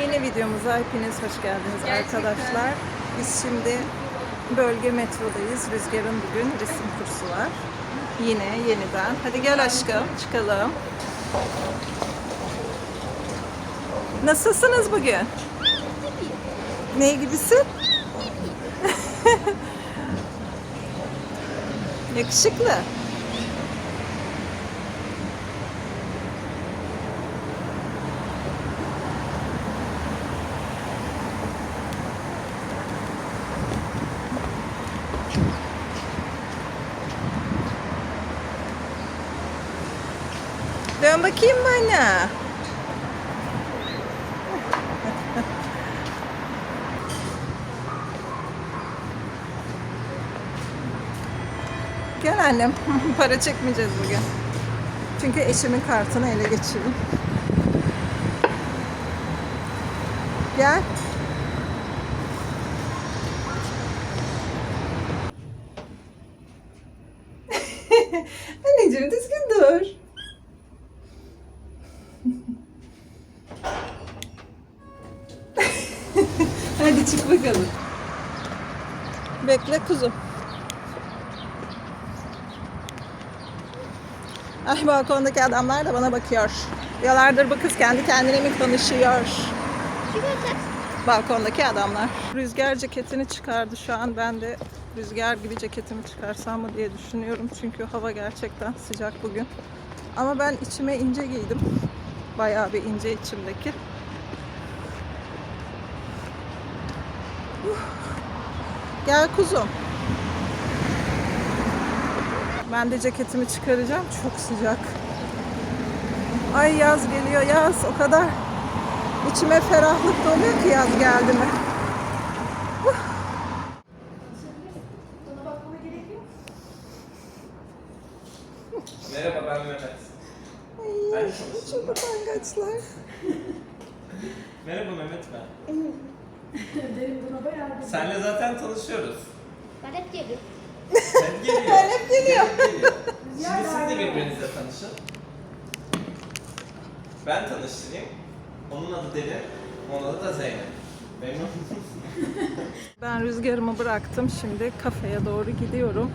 Yeni videomuza hepiniz hoş geldiniz Gerçekten. arkadaşlar. Biz şimdi bölge metrodayız. Rüzgar'ın bugün resim kursu var. Yine yeniden. Hadi gel aşkım çıkalım. Nasılsınız bugün? Ne gibisin? Yakışıklı. Dön bakayım bana. Gel annem. Para çekmeyeceğiz bugün. Çünkü eşimin kartını ele geçirdim. Gel. Bekle kuzum. Ay balkondaki adamlar da bana bakıyor. Diyorlardır bu kız kendi kendine mi konuşuyor? Balkondaki adamlar. Rüzgar ceketini çıkardı şu an. Ben de rüzgar gibi ceketimi çıkarsam mı diye düşünüyorum. Çünkü hava gerçekten sıcak bugün. Ama ben içime ince giydim. Bayağı bir ince içimdeki. Uh. Gel kuzum. Ben de ceketimi çıkaracağım. Çok sıcak. Ay yaz geliyor yaz. O kadar içime ferahlık doluyor ki yaz geldi mi. Merhaba ben Mehmet. Ay, Ben çok utangaçlar. Merhaba Mehmet ben. Senle zaten tanışıyoruz. Ben hep geliyorum. Hep geliyor. Ben hep geliyor. Hep geliyor. Şimdi siz de birbirinizle tanışın. Ben tanıştırayım. Onun adı Deli, onun adı da Zeynep. Memnun Ben rüzgarımı bıraktım. Şimdi kafeye doğru gidiyorum.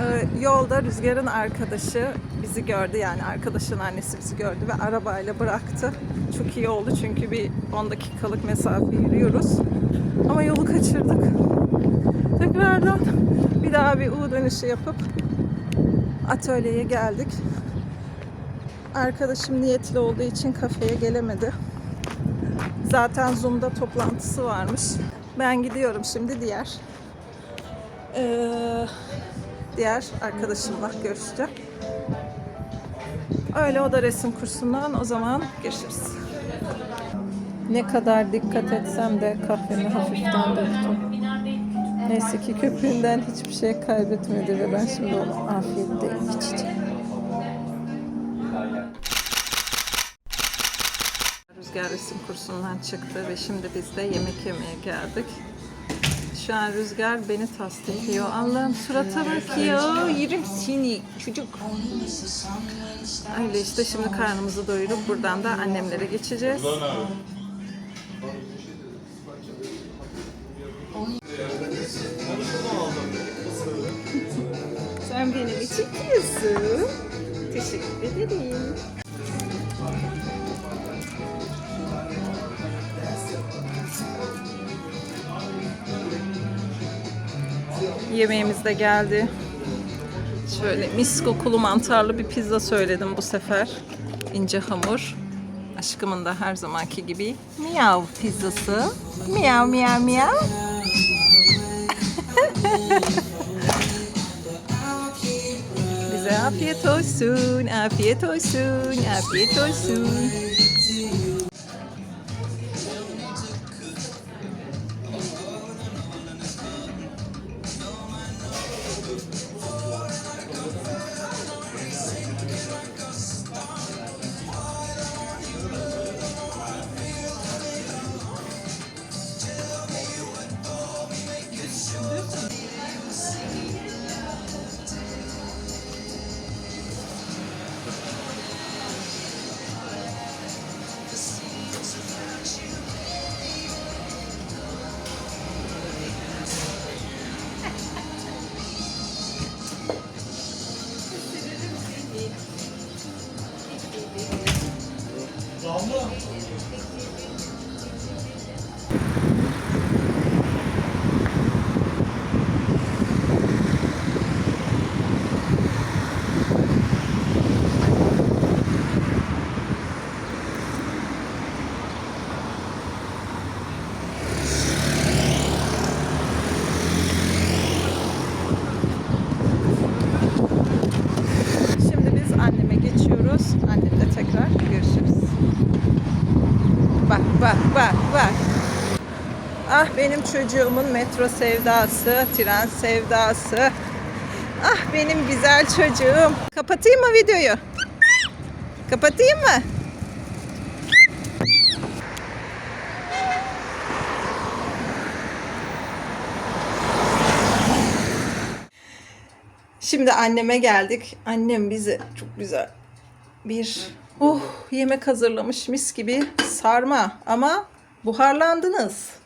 Ee, yolda rüzgarın arkadaşı bizi gördü. Yani arkadaşın annesi bizi gördü ve arabayla bıraktı. Çok iyi oldu çünkü bir 10 dakikalık mesafe yürüyoruz. Ama yolu kaçırdık. Tekrardan bir daha bir U dönüşü yapıp atölyeye geldik. Arkadaşım niyetli olduğu için kafeye gelemedi. Zaten Zoom'da toplantısı varmış. Ben gidiyorum şimdi diğer eee, diğer arkadaşımla görüşeceğim. Öyle o da resim kursundan o zaman görüşürüz. Ne kadar dikkat etsem de kahvemi hafiften döktüm. Neyse ki köpüğünden hiçbir şey kaybetmedi ve ben şimdi onu afiyetle içeceğim. Rüzgar resim kursundan çıktı ve şimdi biz de yemek yemeye geldik. An Rüzgar beni tasdikliyor. Allah'ım surata bakıyor. Yerim seni çocuk. Öyle işte şimdi karnımızı doyurup buradan da annemlere geçeceğiz. Sen benim için çekiyorsun. Teşekkür ederim. Yemeğimiz de geldi. Şöyle mis kokulu mantarlı bir pizza söyledim bu sefer. İnce hamur. Aşkımın da her zamanki gibi miyav pizzası. Miyav miyav miyav. Bize afiyet olsun, afiyet olsun, afiyet olsun. Ah benim çocuğumun metro sevdası, tren sevdası. Ah benim güzel çocuğum. Kapatayım mı videoyu? Kapatayım mı? Şimdi anneme geldik. Annem bize çok güzel bir oh yemek hazırlamış mis gibi sarma ama buharlandınız.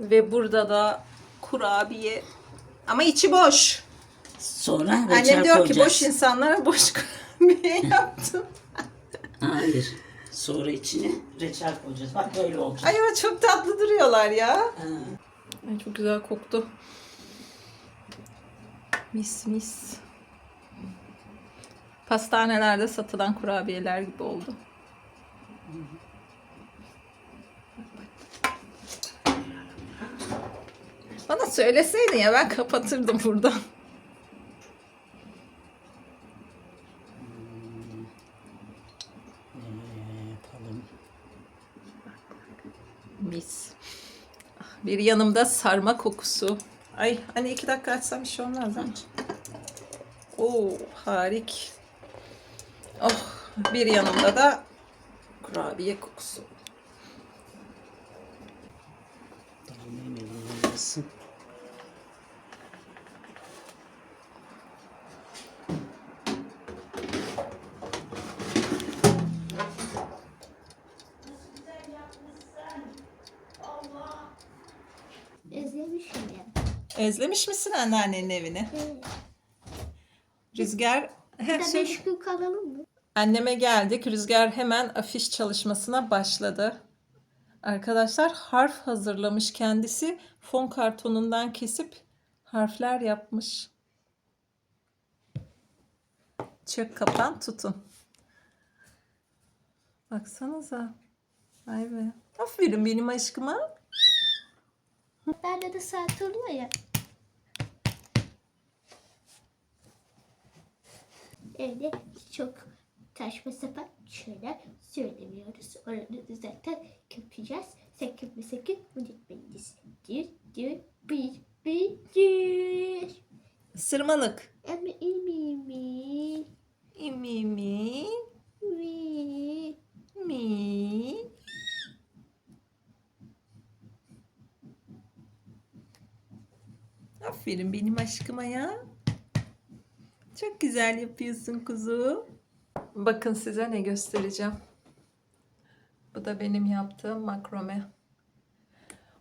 Ve burada da kurabiye ama içi boş. Sonra reçel Annem diyor ki koyacağız. boş insanlara boş kurabiye yaptım. Hayır. Sonra içine reçel koyacağız. Bak böyle olacak. Ay ama çok tatlı duruyorlar ya. Ha. Ay çok güzel koktu. Mis mis. Pastanelerde satılan kurabiyeler gibi oldu. Bana söyleseydin ya ben kapatırdım yapalım. Mis. Bir yanımda sarma kokusu. Ay hani iki dakika açsam bir şey olmaz ha. Oo harik. Oh bir yanımda da kurabiye kokusu. Özlemişim ya. Özlemiş misin anneannenin evini? Rüzgar Bir de beş gün kalalım mı? Anneme geldik. Rüzgar hemen afiş çalışmasına başladı. Arkadaşlar harf hazırlamış kendisi. Fon kartonundan kesip harfler yapmış. Çök kapan tutun. Baksanıza. Vay be. Aferin benim aşkıma. Bende de saat oluyor ya. Evde çok taşma sapan şeyler söylemiyoruz. Orada zaten köpeceğiz. Sakın ve sakın unutmayınız. Dir dir bir bir dir. Sırmalık. Ama imi mi Mi mi mi. mi. Aferin benim aşkıma ya. Çok güzel yapıyorsun kuzu. Bakın size ne göstereceğim. Bu da benim yaptığım makrome.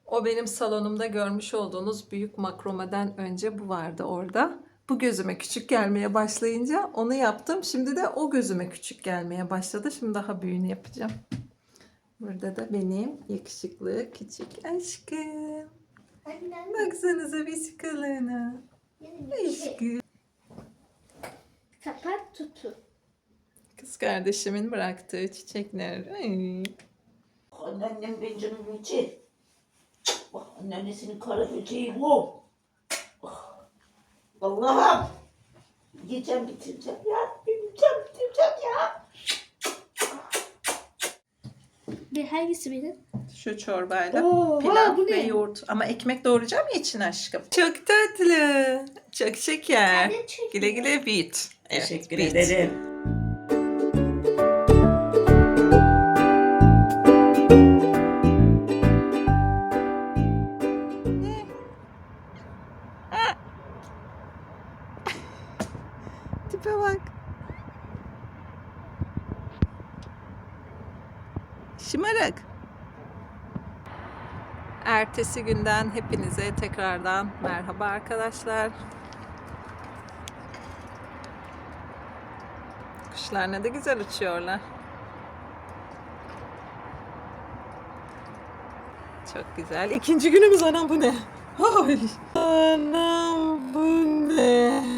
O benim salonumda görmüş olduğunuz büyük makromeden önce bu vardı orada. Bu gözüme küçük gelmeye başlayınca onu yaptım. Şimdi de o gözüme küçük gelmeye başladı. Şimdi daha büyüğünü yapacağım. Burada da benim yakışıklı küçük aşkım. Baksanıza vesikalarına. Aşkım. Kapat tutu. Kız kardeşimin bıraktığı çiçekler. Ay. Anneannem benim canım içi. Bak anneannesinin kara böceği bu. Ah. Allah'ım. Yiyeceğim bitireceğim ya. Yiyeceğim bitireceğim ya. Bir hangisi benim? Şu çorbayla Oo, pilav bu ve ne? yoğurt. Ama ekmek doğrayacağım ya için aşkım. Çok tatlı. Çok şeker. Güle güle bit. Evet, Teşekkür bit. ederim. Ertesi günden hepinize tekrardan merhaba arkadaşlar. Kuşlar ne de güzel uçuyorlar. Çok güzel. İkinci günümüz anam bu ne? Ay. Anam bu ne?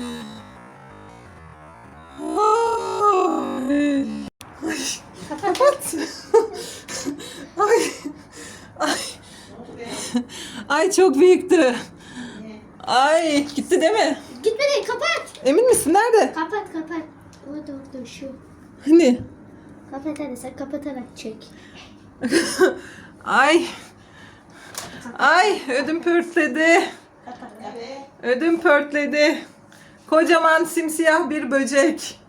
Ay çok büyüktü. Ay gitti değil mi? Gitmedi kapat. Emin misin? Nerede? Kapat kapat. Orada orada şu. Hani? Kapat hadi sen kapatarak çek. Ay. Ay ödüm pörtledi. Ödüm pörtledi. Kocaman simsiyah bir böcek.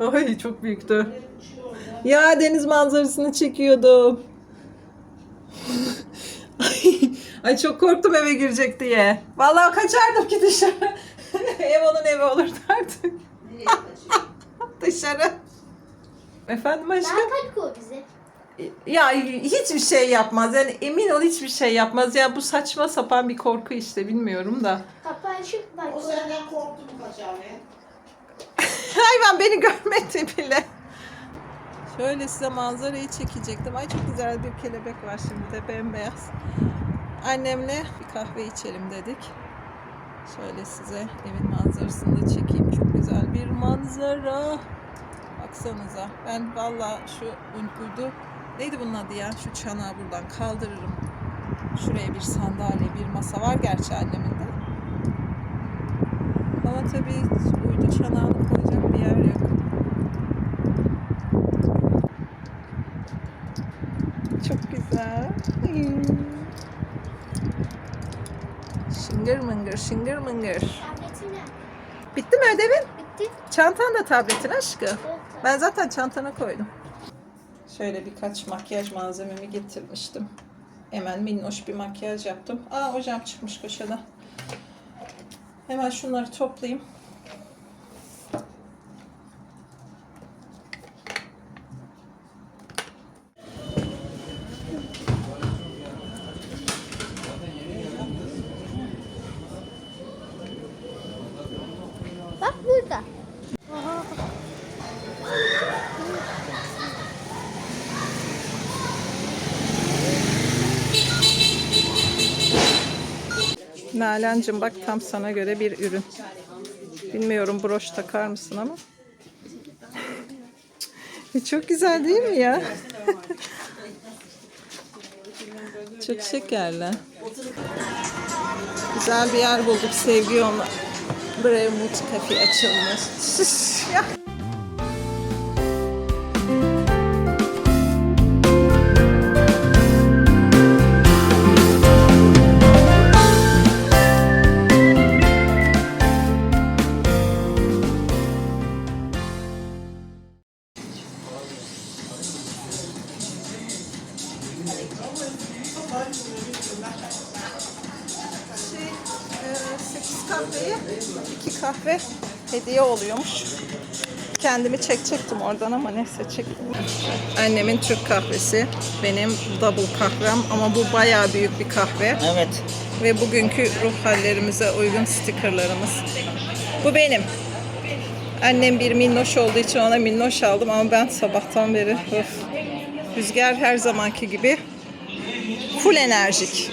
Ay çok büyüktü. Ya deniz manzarasını çekiyordum. Ay, çok korktum eve girecek diye. Vallahi kaçardım ki dışarı. Ev onun evi olurdu artık. dışarı. Efendim aşkım? Daha kalp koy bize. Ya hiçbir şey yapmaz. Yani emin ol hiçbir şey yapmaz. Ya bu saçma sapan bir korku işte bilmiyorum da. Kapağı şu bak. O senden korktu mu kaçar Hayvan beni görmedi bile. Şöyle size manzarayı çekecektim. Ay çok güzel bir kelebek var şimdi de bembeyaz. Annemle bir kahve içelim dedik. Şöyle size evin manzarasını da çekeyim. Çok güzel bir manzara. Baksanıza. Ben valla şu uy- uydu neydi bunun adı ya? Şu çanağı buradan kaldırırım. Şuraya bir sandalye, bir masa var gerçi annemin de. Ama tabii uydu çanağını koyacak bir yer yok. Çok güzel. Şıngır mıngır, şıngır mıngır. Tabletini Bitti mi ödevin? bitti. Çantan da tabletin aşkı. Ben zaten çantana koydum. Şöyle birkaç makyaj malzememi getirmiştim. Hemen minnoş bir makyaj yaptım. Aa hocam çıkmış köşede. Hemen şunları toplayayım. Bak burada. Nalan'cığım bak tam sana göre bir ürün. Bilmiyorum broş takar mısın ama. Çok güzel değil mi ya? Çok şekerli. Güzel bir yer bulduk sevgi yoluna. Brevwood Cafe açılmış. Ya. Hediye oluyormuş. Kendimi çekecektim oradan ama neyse çektim. Annemin Türk kahvesi. Benim double kahvem ama bu bayağı büyük bir kahve. Evet. Ve bugünkü ruh hallerimize uygun stikerlarımız. Bu benim. Annem bir minnoş olduğu için ona minnoş aldım ama ben sabahtan beri öf. Rüzgar her zamanki gibi full enerjik.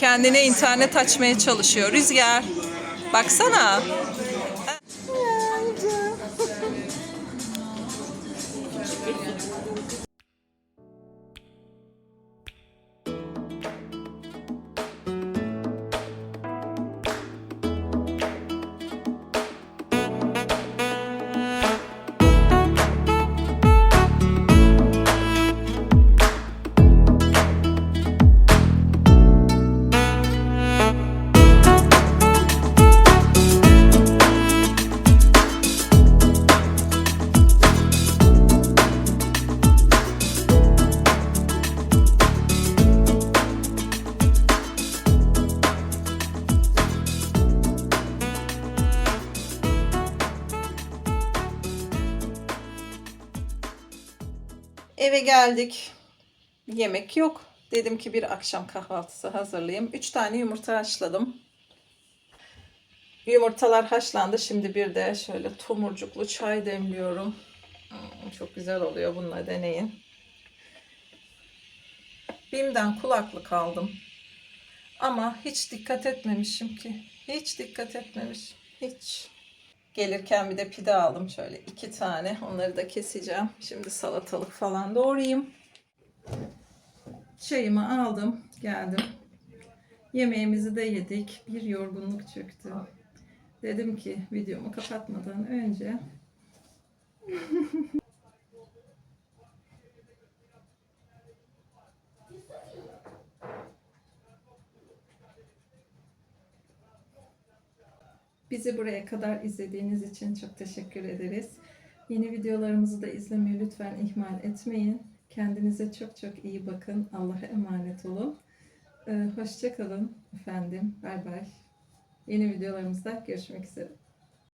Kendine internet açmaya çalışıyor. Rüzgar. Baksana. Geldik. Yemek yok. Dedim ki bir akşam kahvaltısı hazırlayayım. Üç tane yumurta haşladım. Yumurtalar haşlandı. Şimdi bir de şöyle tomurcuklu çay demliyorum. Hmm, Çok güzel oluyor. Bununla deneyin. Bim'den kulaklık aldım. Ama hiç dikkat etmemişim ki. Hiç dikkat etmemişim. Hiç. Gelirken bir de pide aldım şöyle iki tane. Onları da keseceğim. Şimdi salatalık falan doğrayayım. Çayımı aldım. Geldim. Yemeğimizi de yedik. Bir yorgunluk çöktü. Dedim ki videomu kapatmadan önce Bizi buraya kadar izlediğiniz için çok teşekkür ederiz. Yeni videolarımızı da izlemeyi lütfen ihmal etmeyin. Kendinize çok çok iyi bakın. Allah'a emanet olun. Ee, hoşça kalın efendim. Bay bay. Yeni videolarımızda görüşmek üzere.